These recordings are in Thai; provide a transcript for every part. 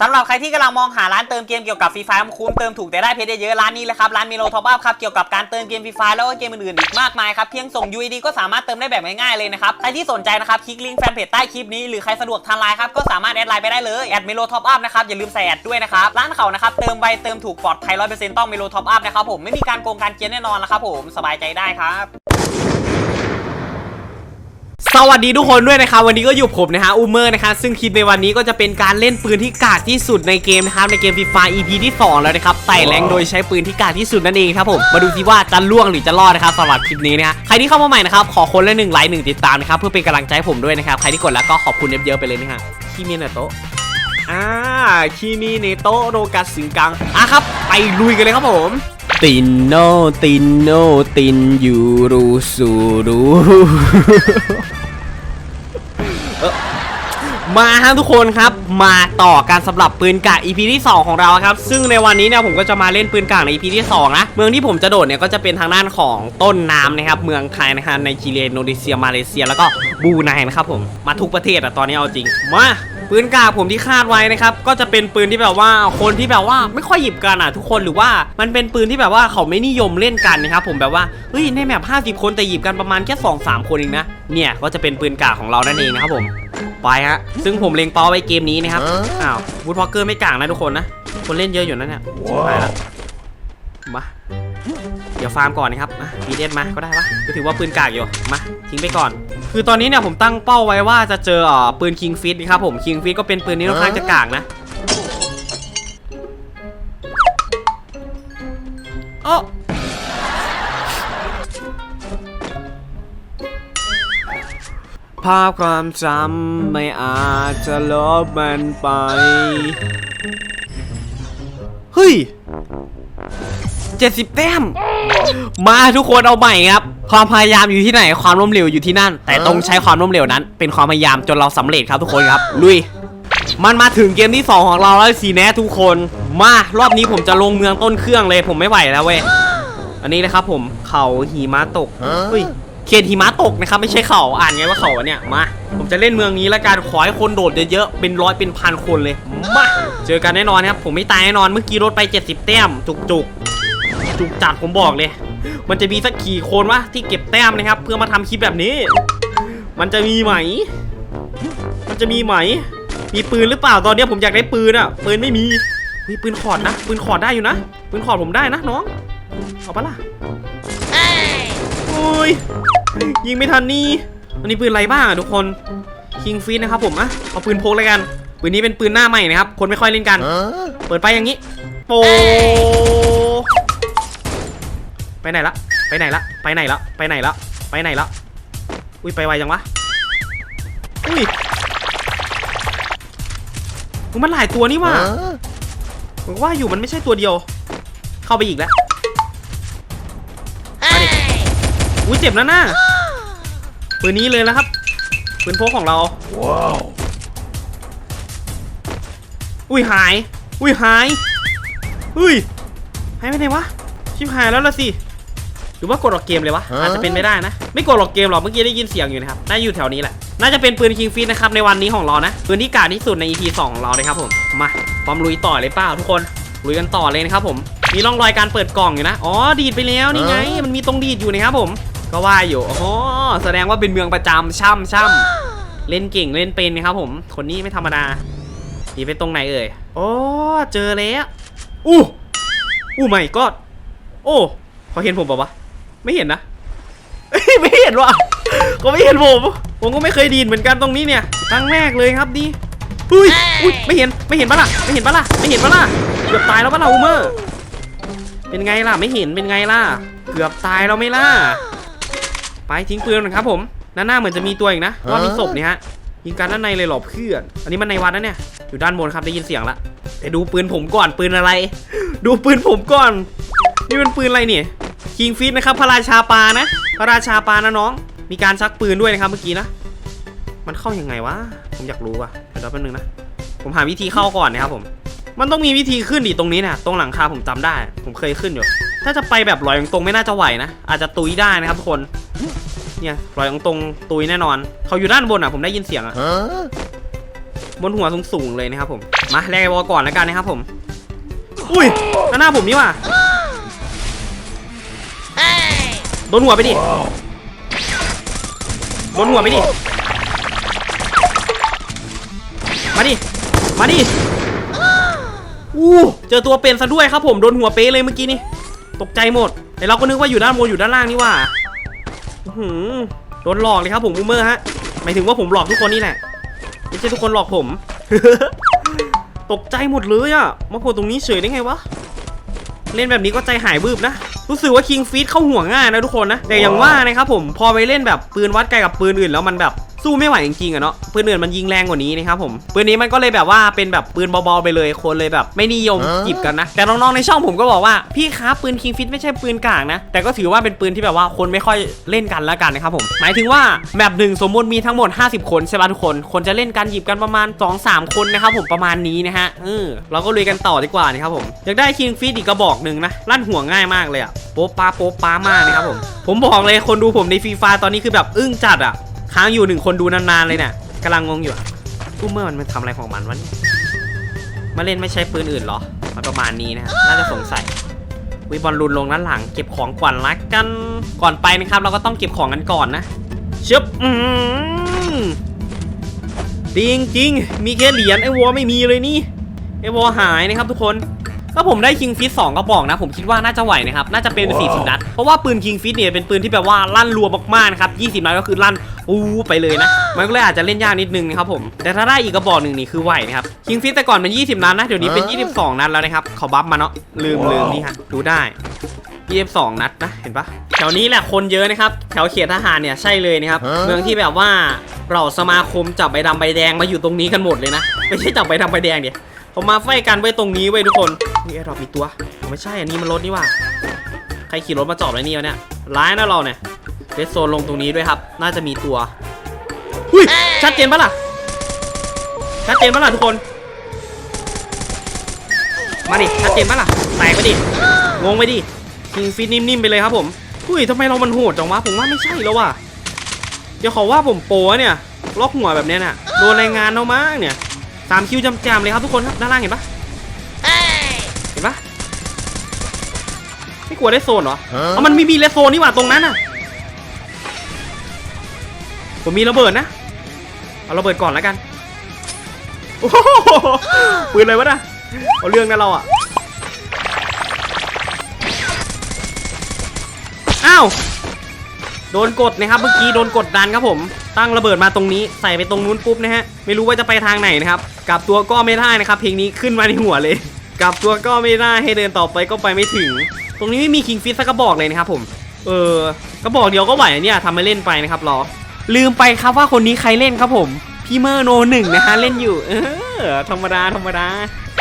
สำหรับใครที่กำลังมองหาร้านเติมเกมเกี่ยวกับฟรีไฟล์คุ้มเติมถูกแต่ได้เพชรเยอะๆร้านนี้เลยครับร้านมิโลท็อปอัพครับเกี่ยวกับการเติมเกมฟรีไฟล์แล้วก็เกมอื่นๆอีกมากมายครับเพียงส่ง UID ก็สามารถเติมได้แบบง่ายๆเลยนะครับใครที่สนใจนะครับคลิกลิงก์แฟนเพจใต้คลิปนี้หรือใครสะดวกทางไลน์ครับก็สามารถแอดไลน์ไปได้เลยแอดมิโลท็อปอัพนะครับอย่าลืมใส่แอดด้วยนะครับร้านเขานะครับเติมไวเติมถูกปลอดภัยร้อยเปอร์เซ็นต์ต้องมิโลท็อปอัพนะครับผมไม่มีการโกงการเกียนแน่นอนนะครับผมสบายใจได้ครับ สวัสดีทุกคนด้วยนะครับวันนี้ก็อยู่ผมนะฮะอูเมอร์นะครับซึ่งคลิปในวันนี้ก็จะเป็นการเล่นปืนที่กาดที่สุดในเกมนะครับในเกมฟีฟา EP ที่ 2 แล้วนะครับไต่แรงโดยใช้ปืนที่กาดที่สุดนั่นเองครับผมมาดูที่ว่าจะล่วงหรือจะรอดนะครับสำหรับคลิปนี้นะฮะใครที่เข้ามาใหม่นะครับขอคนละหนึ่งไลค์หนึ่งติดตามนะครับเพื่อเป็นกำลังใจให้ผมด้วยนะครับใครที่กดแล้วก็ขอบคุณเยอะๆไปเลยนะฮะที่มีนะโตะ อ่าคิมิเนโตะโรกัสสิงกังอะครับ ไปลุยกันเลยครับผม ตินโนตินโนตินยูรูซูรูมาฮะทุกคนครับมาต่อการสำหรับปืนกาก EP ที่ 2 ของเราครับ ซึ่งในวันนี้เนี่ยผมก็จะมาเล่นปืนกากใน EP ที่2นะเมืองที่ผมจะโดดเนี่ยก็จะเป็นทางด้านของต้นน้ำนะครับ เมืองไทยนะครับในจีเรียอินโดนีเซียมาเลเซีย แล้วก็บรูไนนะครับผมมาทุกประเทศอะตอนนี้เอาจริงมา ปืนกากผมที่คาดไว้นะครับก็จะเป็นปืนที่แบบว่าคนที่แบบว่าไม่ค่อยหยิบกันอะทุกคนหรือว่ามันเป็นปืนที่แบบว่าเขาไม่นิยมเล่นกันนะครับผมแบบว่าเฮ้ยในแมป50คนแต่หยิบกันประมาณแค่2 3คนเองนะเนี่ยก็จะเป็นปืนกากของเรานั่นเองนะครับผมไปฮะซึ่งผมเล็งเป้าไว้เกมนี้นะครับอ้าววูดพอกเกอร์ไม่กลางนะทุกคนนะคนเล่นเยอะอยู่นะเนี่ยชิบหายละมา ดี๋ยวฟาร์มก่อนนะครับมาพีเดนมาก็ได้ปะก็ถือว่าปืนกากอยู่มาทิ้งไปก่อน คือตอนนี้เนี่ยผมตั้งเป้าไว้ว่าจะเจอเอ่อปืนคิงฟิตนะครับผมคิงฟิตก็เป็นปืนที่ค่อนข้างจะกากนะโอ้ภาพความจำไม่อาจจะลบมันไป เฮ้ย 70 แต้ม มาทุกคนเอาใหม่ครับ ความพยายามอยู่ที่ไหนความล้มเหลวอยู่ที่นั่น แต่ต้องใช้ความล้มเหลวนั้น เป็นความพยายามจนเราสำเร็จครับทุกคนครับ ลุย มันมาถึงเกมที่ 2 ของเราแล้วสิแนะทุกคน มารอบนี้ผมจะลงเมืองต้นเครื่องเลย ผมไม่ไหวแล้วเว้ย อันนี้นะครับผมเขาหิมะตกเฮ้ยเขตหิมะตกนะครับไม่ใช่เขาอ่านไงว่าเขาเนี่ยมาผมจะเล่นเมืองนี้แล้วกันขอให้คนโดดเยอะๆเป็นร้อยเป็นพันคนเลยมาเจอกันแน่นอนครับผมไม่ตายแน่นอนเมื่อกี้ลดไป 70 แต้มจุกๆ จุกจัดผมบอกเลย มันจะมีสักกี่คนวะที่เก็บแต้มนะครับ เพื่อมาทำคลิปแบบนี้ มันจะมีไหม มันจะมีไหม มีปืนหรือเปล่าตอนนี้ผมอยากได้ปืนอะปืนไม่มีมีปืนขอดนะ ปืนขอดได้อยู่นะ ปืนขอดผมได้นะน้องเอาปะล่ะโอ้ยยิงไม่ทันนี่อันนี้ปืนอะไรบ้างอะทุกคนคิงฟีนะครับผมอะเอาปืนพกเลยกันปืนนี้เป็นปืนหน้าใหม่นะครับ คนไม่ค่อยเล่นกัน เปิดไปอย่างนี้โป ไปไหนละไปไหนละไปไหนละไปไหนละไปไหนละอุ้ยไปไวจังวะอุ้ยอุ๊ยมันหลายตัวนี่ว่ะผมว่าอยู่มันไม่ใช่ตัวเดียว เข้าไปอีกแล้วมาดิอุ้ยเจ็บนะหน้าปืนนี้เลยแล้วครับปืนพกของเราอุ้ยหาย อุ้ยหายอุ้ยหายไปไหนวะชิบหายแล้วละสิห รือว่ากดออกเกมเลยวะอาจจะเป็นไม่ได้นะ ไม่กดออกเกมหรอกเมื่อกี้ได้ยินเสียงอยู่นะครับน่าอยู่แถวนี้แหละน่าจะเป็นปืนคิงฟิตนะครับในวันนี้ของเรานะปืนที่กาดที่สุดใน EP 2ของเราเลยครับผมมาความลุยต่อเลยเปล่าทุกคนลุยกันต่อเลยนะครับผมมีร่องรอยการเปิดกล่องอยู่นะอ๋อดีดไปแล้วนี่ไง มันมีตรงดีดอยู่นะครับผม ก็ว่าอยู่อ๋อแสดงว่าเป็นเมืองประจำช่ำช่ำเล่นเก่งเล่นเป็นนะครับผม คนนี้ไม่ธรรมดาดีไปตรงไหนเอ่ยโอ้เจอแล้วอู้อู้ไม่ก็โอ้เขาเห็นผมเปล่าวะ ไม่เห็นนะเอ้ยไม่เห็นว่ะเขาไม่เห็นผม ผมก็ไม่เคยดีนเหมือนกันตรงนี้เนี่ยครั้งแรกเลยครับดีอุ้ยอุ้ยไม่เห็นไม่เห็นปะล่ะไม่เห็นปะล่ะไม่เห็นปะล่ะเกือบตายแล้วปะล่ะอูเมอร์ เป็นไงล่ะไม่เห็นเป็นไงล่ะ เกือบตายแล้วไหม่ล่ะ ไปทิ้งปืนก่อนครับผมด้านหน้าเหมือนจะมีตัวอีกนะว่ามีศพเนี่ยฮะยิงกันด้านในเลยเหรอเพื่อน อันนี้มันในวัดนะเนี่ย อยู่ด้านบนครับได้ยินเสียงละแต่ดูปืนผมก่อนปืนอะไร ดูปืนผมก่อน นี่เป็นปืนอะไรเนี่ย คิงฟิตนะครับพระราชาปลานะ พระราชาปลานะน้อง มีการชักปืนด้วยนะครับเมื่อกี้นะ มันเข้ายัางไงวะ ผมอยากรู้ว่ะเดี๋ยวแป๊บนึงนะ ผมหาวิธีเข้าก่อนนะครับผม มันต้องมีวิธีขึ้นดิตรงนี้นะตรงหลังคาผมจำได้ ผมเคยขึ้นอยู่ ถ้าจะไปแบบลอยตรงๆไม่น่าจะไหวนะ อาจจะตุยได้นะครับทุกคน เนี่ยลอยตรงๆตุยแน่นอน เขาอยู่ด้านบนอะ ผมได้ยินเสียงอะ บนหัวสูงๆเลยนะครับผม มาแลกไอวอลก่อนแล้วกันนะครับผม อุ้ยหน้าหน้าผมนี่ว่ะ โดนหัวไปดิโดนหัวไปดิมาดิมาดิอู้เจอตัวเป็นซะด้วยครับผมโดนหัวเป๊ะเลยเมื่อกี้นี่ตกใจหมดแต่เราก็นึกว่าอยู่ด้านบนอยู่ด้านล่างนี่ว่าหือโดนหลอกเลยครับผมอูมเมอร์ฮะหมายถึงว่าผมหลอกทุกคนนี่แหละไม่ใช่ทุกคนหลอกผม ตกใจหมดเลยอะมาโผล่ตรงนี้เฉยได้ไงวะเล่นแบบนี้ก็ใจหายบืบนะ รู้สึกว่าคิงฟีดเข้าห่วงง่ายนะทุกคนนะแต่อย่างว่านะครับผมพอไปเล่นแบบปืนวัดไกลกับปืนอื่นแล้วมันแบบ สู้ไม่ไหวจริงๆอะเนาะปืนอื่นมันยิงแรงกว่านี้นะครับผมปืนนี้มันก็เลยแบบว่าเป็นแบบปืนเบาๆไปเลยคนเลยแบบ ไม่นิยมหยิบกันนะ แต่น้องๆในช่องผมก็บอกว่าพี่ครับปืนคิงฟิตไม่ใช่ปืนกลางนะ แต่ก็ถือว่าเป็นปืนที่แบบว่าคนไม่ค่อยเล่นกันแล้วกันนะครับผมหมายถึงว่าแบบหนึ่งสมมติมีทั้งหมด 50 คนใช่ป่ะทุกคนคนจะเล่นกันหยิบกันประมาณ 2-3 คนนะครับผมประมาณนี้นะฮะเออเราก็ลุยกันต่อดีกว่านะครับผมอยากได้คิงฟิตอีกกระบอกหนึ่งนะลั่นหัวง่ายมากเลยอะโป๊ะป้าโป๊ะป้ามากนะครับผมผมบอกเลยคนดูผมในฟรีไฟตอนนี้คือแบบอึ้งจัดอะ ค้างอยู่หนึ่งคนดูนานๆเลยเนี่ยกำลังงงอยู่กูเมื่อมันมันทำอะไรของมันวะมาเล่นไม่ใช่ปืนอื่นเหรอ มันประมาณนี้นะน่าจะสงสัยวิบอลลูนลงด้านหลัง เก็บของก่อนละกันก่อนไปนะครับ เราก็ต้องเก็บของกันก่อนนะชึบอืมจริงจริงๆมีแค่เหรียญไอ้วอไม่มีเลยนี่ไอ้วอหายนะครับทุกคน ถ้าผมได้คิงฟิตสองกระบอกนะ ผมคิดว่าน่าจะไหวนะครับ น่าจะเป็น 40 นัด เพราะว่าปืนคิงฟิตเนี่ยเป็นปืนที่แบบว่าลั่นรัวมากๆนะครับ20 นัดก็คือลั่นอู้ไปเลยนะ มันก็เลยอาจจะเล่นยากนิดนึงนะครับผม แต่ถ้าได้อีกกระบอกหนึ่งนี่คือไหวนะครับ คิงฟิตแต่ก่อนเป็น 20 นัดนะ เดี๋ยวนี้เป็น 22 นัดแล้วนะครับเขาบัฟมาเนาะ ลืมลืมนี่ฮะ ดูได้22นัดนะ เห็นปะแถวนี้แหละคนเยอะนะครับ แถวเขตทหารเนี่ยใช่เลยนะครับ เมืองที่แบบว่าเราสมาคมจับใบดำใบแดงมาอยู่ตรงนี้กันหมดเลยนะ ไม่ใช่จับใบดำใบแดงเดี๋ยว ผมมาไฟกันไว้ตรงนี้ไว้ทุกคนนี่ไอ้ดอกมีตัวไม่ใช่อันนี้มันรถนี่ว่าใครขี่รถมาจอดไว้นี่วะเนี่ยร้ายนะเราเนี่ยเดสโซนลงตรงนี้ด้วยครับ น่าจะมีตัวหุ้ยชัดเจนปะล่ะชัดเจนปะล่ะทุกคน มาดิชัดเจนปะล่ะแตกไปดิงงไปดิคิงฟิตนิ่มๆไปเลยครับผมอุ้ยทำไมเรามันโหดจังวะผมว่าไม่ใช่แล้วว่ะเดี๋ยวขอว่าผมโปะเนี่ยล็อกหัวแบบเนี้ยน่ะโดนรายงานเอามากเนี่ย สามคิวจำๆเลยครับทุกคนครับด้านล่างเห็นปะเห็นปะไม่กลัวได้โซนเหรอเอามันมีมีเลสโซนนี่หว่าตรงนั้นน่ะผมมีระเบิดนะเอาระเบิดก่อนแล้วกันโอ้โหปืนอะไรวะน่ะเอาเรื่องนะเราอะอ้าว โดนกดนะครับเมื่อกี้โดนกดดันครับผม ตั้งระเบิดมาตรงนี้ใส่ไปตรงนู้นปุ๊บนะฮะไม่รู้ว่าจะไปทางไหนนะครับกลับตัวก็ไม่ได้นะครับ เพลงนี้ขึ้นมาในหัวเลย กลับตัวก็ไม่ได้ให้เดินต่อไปก็ไปไม่ถึง ตรงนี้ไม่มีคิงฟิตสักกระบอกเลยนะครับผม เออกระบอกเดียวก็ไหวเนี่ยทำให้เล่นไปนะครับรอลืมไปครับว่าคนนี้ใครเล่นครับผมพี่เมอร์โนหนึ่งนะฮะเล่นอยู่เออธรรมดาธรรมดา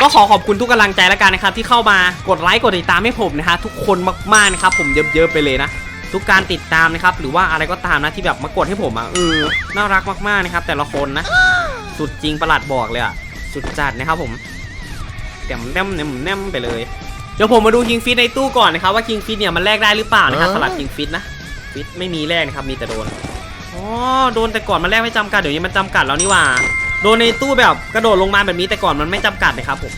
ก็ขอขอบคุณทุกกำลังใจแล้วกันนะครับที่เข้ามากดไลค์กดติดตามให้ผมนะฮะทุกคนมากๆนะครับผมเยอะๆไปเลยนะ ทุกการติดตามนะครับ หรือว่าอะไรก็ตามนะที่แบบมากดให้ผมอะเออน่ารักมากๆนะครับ แต่ละคนนะ สุดจริงประหลัดบอกเลยอะ สุดจัดนะครับผมแนมแนมแนมแนมไปเลย เดี๋ยวผมมาดูคิงฟิตในตู้ก่อนนะครับว่าคิงฟิตเนี่ยมันแลกได้หรือเปล่านะครับสลับคิงฟิตนะฟิตไม่มีแลกนะครับมีแต่โดนอ๋อโดนแต่ก่อนมันแลกไม่จำกัดเดี๋ยวนี้มันจำกัดแล้วนี่หว่า โดนในตู้แบบกระโดดลงมาแบบนี้แต่ก่อนมันไม่จำกัดนะครับผม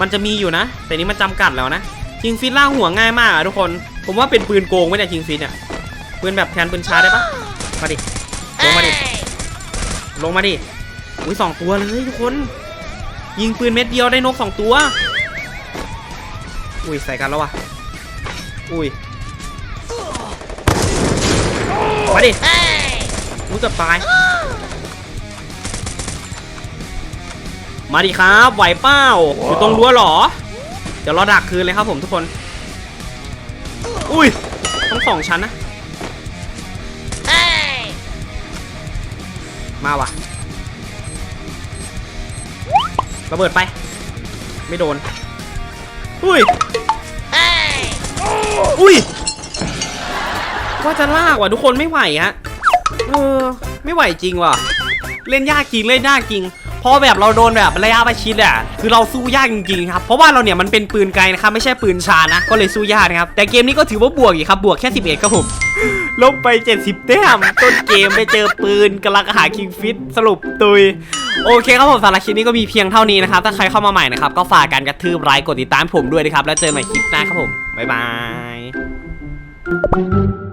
มันจะมีอยู่นะ แต่นี้มันจำกัดแล้วนะคิงฟิตล่างหัวง่ายมากอะทุกคน ผมว่าเป็นปืนโกงไม่ได้คิงฟินี่ยปืนแบบแทนปืนชาได้ปะมาดิลงมาดิลงมาดิอุ้ยสองตัวเลยทุกคน ยิงปืนเม็ดเดียวได้นกสองตัว อุ้ยใส่กันแล้ววะอุ้ยมาดิอุ้ยเกือบตาย มาดิครับไหวเป้าอยู่ตรงรั้วเหรอ เดี๋ยวเราดักคืนเลยครับผมทุกคน อุ้ยทั้งสองชั้นนะมาวะระเบิดไป ไม่โดน อุ้ยอุ้ยว่าจะลากว่ะทุกคนไม่ไหวฮะเออ ไม่ไหวจริงว่ะ เล่นยากจริงเล่นยากจริง เพราะแบบเราโดนแบบระยะประชิดอะคือเราสู้ยากจริงๆครับเพราะว่าเราเนี่ยมันเป็นปืนไกลนะครับไม่ใช่ปืนชานะ ก็เลยสู้ยากนะครับแต่เกมนี้ก็ถือว่าบวกอยู่ครับบวกแค่ 11ครับผมลบไป 70แต้มต้นเกมไปเจอปืนกำลังหาคิงฟิตสรุปตุย โอเคครับผมสำหรับคลิปนี้ก็มีเพียงเท่านี้นะครับ ถ้าใครเข้ามาใหม่นะครับ ก็ฝากการกระทืบไลค์กดติดตามผมด้วยนะครับ แล้วเจอกันใหม่คลิปหน้าครับผม บ๊ายบาย